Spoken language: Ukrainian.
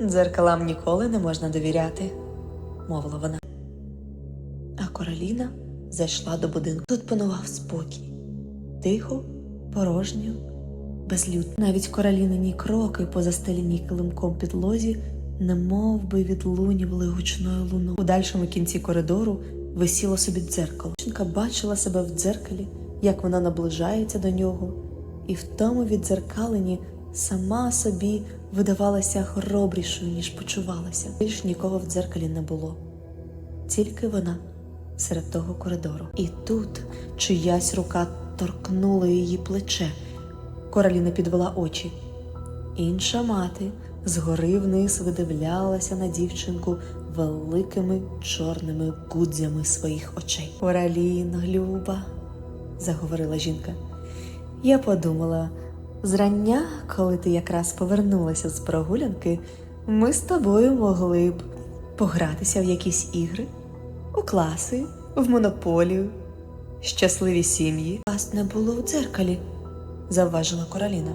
Дзеркалам ніколи не можна довіряти, мовила вона. А Короліна зайшла до будинку. Тут панував спокій. Тихо, порожньо, безлюдно. Навіть королінині кроки по застеленій килимком підлозі, немов би відлунювали гучною луною. У дальшому кінці коридору висіло собі дзеркало. Дівчинка бачила себе в дзеркалі, як вона наближається до нього, і в тому віддзеркаленні сама собі видавалася хоробрішою, ніж почувалася. Більш нікого в дзеркалі не було, тільки вона серед того коридору. І тут чиясь рука торкнула її плече. Короліна підвела очі. Інша мати згори вниз видивлялася на дівчинку великими чорними гудзями своїх очей. Короліно, Люба, заговорила жінка. Я подумала, зрання, коли ти якраз повернулася з прогулянки, ми з тобою могли б погратися в якісь ігри, у класи, в монополію, щасливі сім'ї. Вас не було в дзеркалі, завважила Короліна.